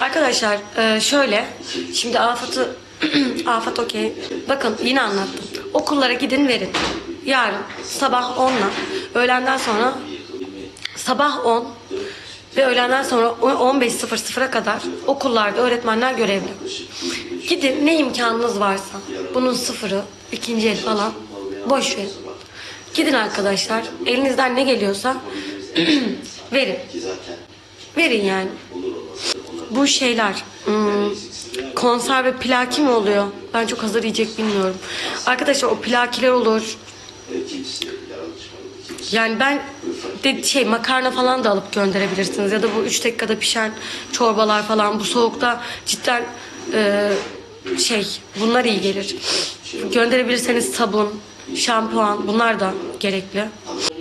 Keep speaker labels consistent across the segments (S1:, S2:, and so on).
S1: Arkadaşlar e, şöyle şimdi afatı afat okey. Bakın yine anlattım. Okullara gidin verin. Yarın sabah 10'la öğlenden sonra sabah 10 ve öğlenden sonra 15.00'a kadar okullarda öğretmenler görevli. Gidin ne imkanınız varsa bunun sıfırı, ikinci el falan boş verin. Gidin arkadaşlar elinizden ne geliyorsa verin. Verin yani. Bu şeyler hmm, konserve plaki mi oluyor? Ben çok hazır yiyecek bilmiyorum. Arkadaşlar o plakiler olur. Yani ben de şey makarna falan da alıp gönderebilirsiniz ya da bu 3 dakikada pişen çorbalar falan bu soğukta cidden e, şey bunlar iyi gelir. Gönderebilirseniz sabun, şampuan bunlar da gerekli.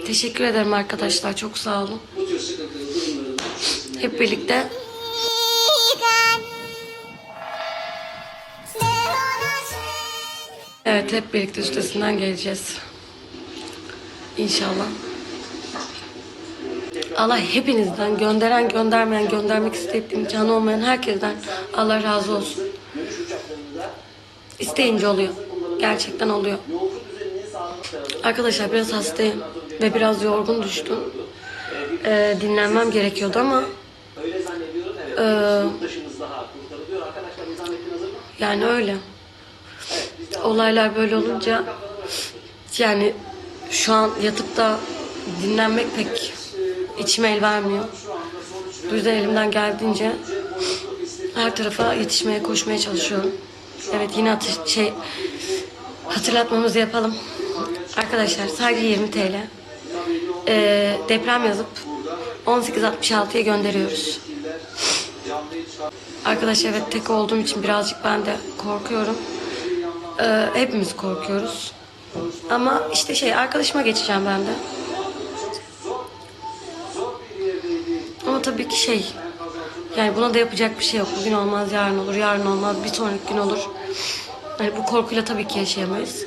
S1: Teşekkür ederim arkadaşlar çok sağ olun. Hep birlikte Evet hep birlikte üstesinden geleceğiz. İnşallah. Allah hepinizden gönderen göndermeyen göndermek isteyip imkanı olmayan herkesten Allah razı olsun. İsteyince oluyor. Gerçekten oluyor. Arkadaşlar biraz hastayım ve biraz yorgun düştüm. Ee, dinlenmem gerekiyordu ama ee, yani öyle. Olaylar böyle olunca yani şu an yatıp da dinlenmek pek içime el vermiyor. Bu yüzden elimden geldiğince her tarafa yetişmeye, koşmaya çalışıyorum. Evet yine atış, şey hatırlatmamızı yapalım. Arkadaşlar sadece 20 TL. Ee, deprem yazıp 1866'ya gönderiyoruz. Arkadaşlar evet tek olduğum için birazcık ben de korkuyorum. Ee, hepimiz korkuyoruz. Ama işte şey arkadaşıma geçeceğim ben de. Ama tabii ki şey yani buna da yapacak bir şey yok. Bugün olmaz yarın olur, yarın olmaz bir sonraki gün olur. Yani bu korkuyla tabii ki yaşayamayız.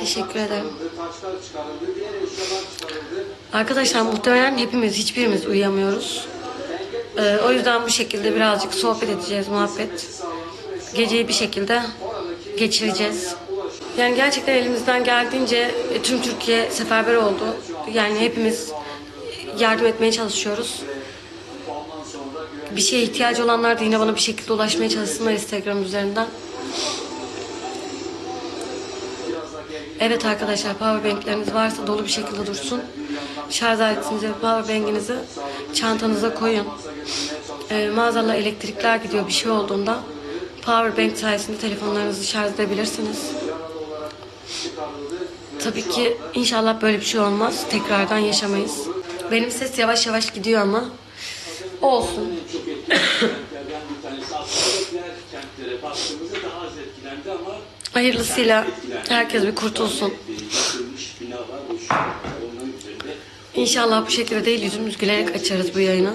S1: Teşekkür ederim. Arkadaşlar muhtemelen hepimiz hiçbirimiz uyuyamıyoruz. Ee, o yüzden bu şekilde birazcık sohbet edeceğiz, muhabbet. Geceyi bir şekilde geçireceğiz. Yani gerçekten elimizden geldiğince e, tüm Türkiye seferber oldu. Yani hepimiz yardım etmeye çalışıyoruz. Bir şeye ihtiyacı olanlar da yine bana bir şekilde ulaşmaya çalışsınlar Instagram üzerinden. Evet arkadaşlar powerbankleriniz varsa dolu bir şekilde dursun. Şarj aletinizi ve powerbankinizi çantanıza koyun. Ee, maazallah elektrikler gidiyor bir şey olduğunda powerbank sayesinde telefonlarınızı şarj edebilirsiniz. Tabii ki inşallah böyle bir şey olmaz. Tekrardan yaşamayız. Benim ses yavaş yavaş gidiyor ama olsun. Hayırlısıyla herkes bir kurtulsun. İnşallah bu şekilde değil yüzümüz gülerek açarız bu yayını.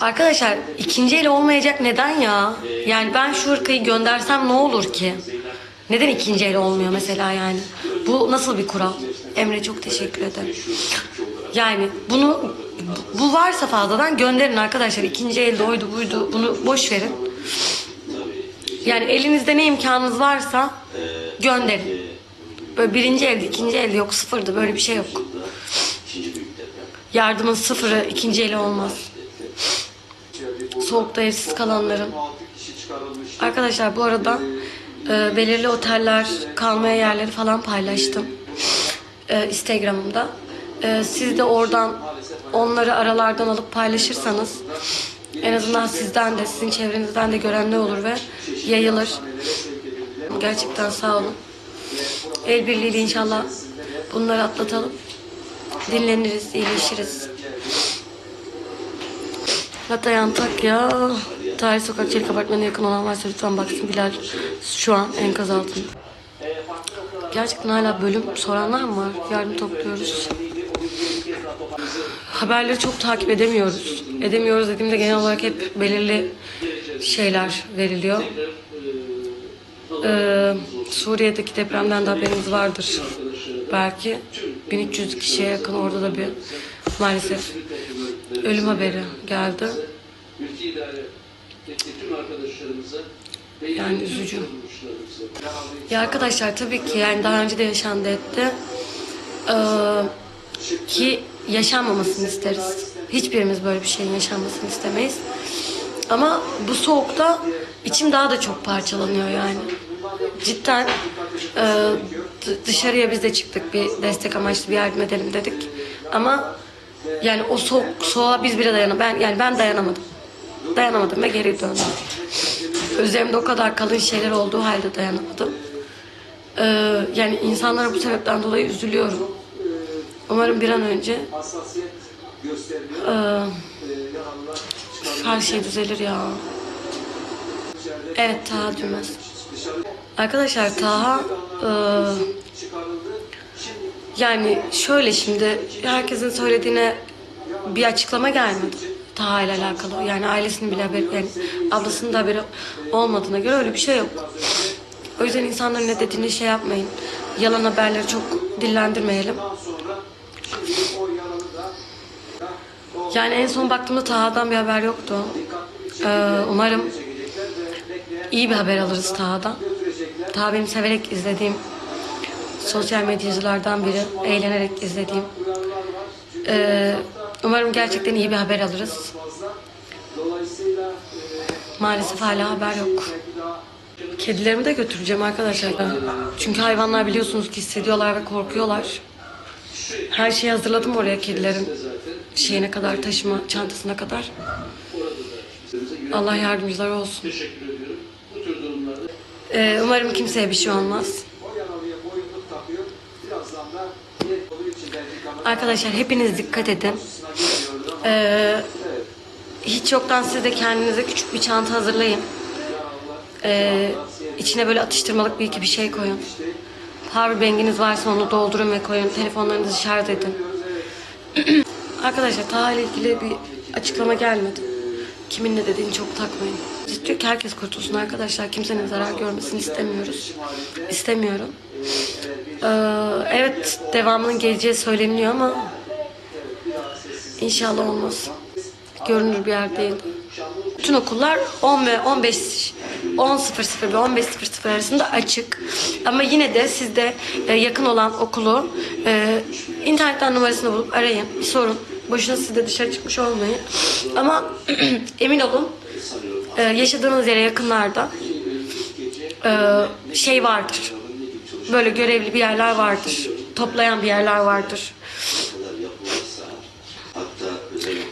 S1: Arkadaşlar ikinci el olmayacak neden ya? Yani ben şu hırkayı göndersem ne olur ki? Neden ikinci el olmuyor mesela yani? Bu nasıl bir kural? Emre çok teşekkür ederim. Yani bunu bu varsa fazladan gönderin arkadaşlar. İkinci elde oydu buydu bunu boş verin. Yani elinizde ne imkanınız varsa gönderin. Böyle birinci elde, ikinci elde yok sıfırdı böyle bir şey yok. Yardımın sıfırı ikinci eli olmaz. Soğukta evsiz kalanların. Arkadaşlar bu arada e, belirli oteller, kalmaya yerleri falan paylaştım. E, Instagram'ımda. E, siz de oradan onları aralardan alıp paylaşırsanız en azından sizden de sizin çevrenizden de görenler olur ve yayılır. Gerçekten sağ olun. El birliğiyle inşallah bunları atlatalım. Dinleniriz, iyileşiriz. Hatay Antakya. Tarih Sokak Çelik Apartmanı'na yakın olan varsa lütfen baksın Bilal şu an enkaz altında. Gerçekten hala bölüm soranlar mı var? Yardım topluyoruz. Haberleri çok takip edemiyoruz. Edemiyoruz dediğimde genel olarak hep belirli şeyler veriliyor. Ee, Suriye'deki depremden de haberiniz vardır. Belki 1300 kişiye yakın orada da bir maalesef ölüm haberi geldi. Yani üzücü. Ya arkadaşlar tabii ki yani daha önce de yaşandı etti. Ee, ki yaşanmamasını isteriz. Hiçbirimiz böyle bir şeyin yaşanmasını istemeyiz. Ama bu soğukta içim daha da çok parçalanıyor yani. Cidden e, dışarıya biz de çıktık bir destek amaçlı bir yardım edelim dedik. Ama yani o soğuk soğuğa biz bile dayanamadık. Ben yani ben dayanamadım. Dayanamadım ve geri döndüm. Üzerimde o kadar kalın şeyler olduğu halde dayanamadım. Ee, yani insanlara bu sebepten dolayı üzülüyorum. Umarım bir an önce e, her şey düzelir ya. Evet Taha Dümez. Arkadaşlar Taha e, yani şöyle şimdi herkesin söylediğine bir açıklama gelmedi. Taha ile alakalı. Yani ailesinin bile haberi, yani ablasının da haberi olmadığına göre öyle bir şey yok. O yüzden insanların ne dediğini şey yapmayın. Yalan haberleri çok dillendirmeyelim. Yani en son baktığımda Taha'dan bir haber yoktu. Ee, umarım iyi bir haber alırız Taha'dan. Taha benim severek izlediğim sosyal medyacılardan biri. Eğlenerek izlediğim. Ee, umarım gerçekten iyi bir haber alırız. Maalesef hala haber yok. Kedilerimi de götüreceğim arkadaşlar. Çünkü hayvanlar biliyorsunuz ki hissediyorlar ve korkuyorlar. Her şeyi hazırladım oraya kedilerin şeyine kadar taşıma çantasına kadar. Allah yardımcılar olsun. Ee, umarım kimseye bir şey olmaz. Arkadaşlar hepiniz dikkat edin. Ee, hiç yoktan siz de kendinize küçük bir çanta hazırlayın. Ee, içine böyle atıştırmalık bir iki bir şey koyun. Powerbank'iniz varsa onu doldurun ve koyun. Telefonlarınızı şarj edin. Arkadaşlar Taha ile ilgili bir açıklama gelmedi. Kimin ne dediğini çok takmayın. Biz diyor ki herkes kurtulsun arkadaşlar. Kimsenin zarar görmesini istemiyoruz. İstemiyorum. Ee, evet devamının geleceği söyleniliyor ama inşallah olmaz. Görünür bir yer değil. Bütün okullar 10 ve 15 10.00 ve 15.00 arasında açık. Ama yine de sizde e, yakın olan okulu e, internetten numarasını bulup arayın. Sorun. Boşuna siz de dışarı çıkmış olmayın. Ama emin olun e, yaşadığınız yere yakınlarda e, şey vardır. Böyle görevli bir yerler vardır. Toplayan bir yerler vardır.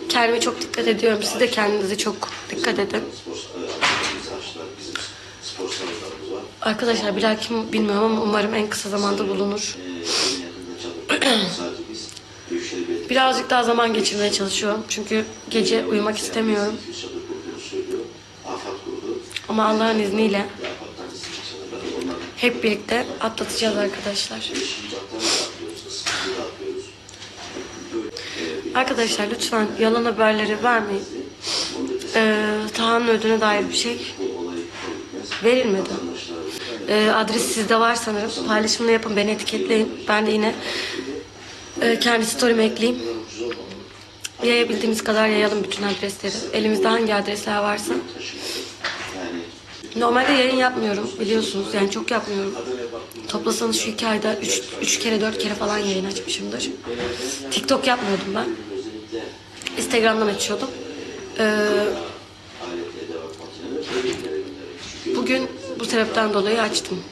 S1: Kendime çok dikkat ediyorum. Siz de kendinize çok dikkat edin. Arkadaşlar Bilal kim bilmiyorum ama umarım en kısa zamanda bulunur. Birazcık daha zaman geçirmeye çalışıyorum. Çünkü gece uyumak istemiyorum. Ama Allah'ın izniyle hep birlikte atlatacağız arkadaşlar. Arkadaşlar lütfen yalan haberleri vermeyin. Ee, Taha'nın ödüne dair bir şey verilmedi. Ee, adres sizde var sanırım. Paylaşımını yapın, beni etiketleyin. Ben de yine e, kendi story'ime ekleyeyim. Yayabildiğimiz kadar yayalım bütün adresleri. Elimizde hangi adresler varsa. Normalde yayın yapmıyorum biliyorsunuz. Yani çok yapmıyorum. Toplasanız şu iki ayda üç, üç kere dört kere falan yayın açmışımdır. TikTok yapmıyordum ben. Instagram'dan açıyordum. Ee, bugün bu sebepten dolayı açtım.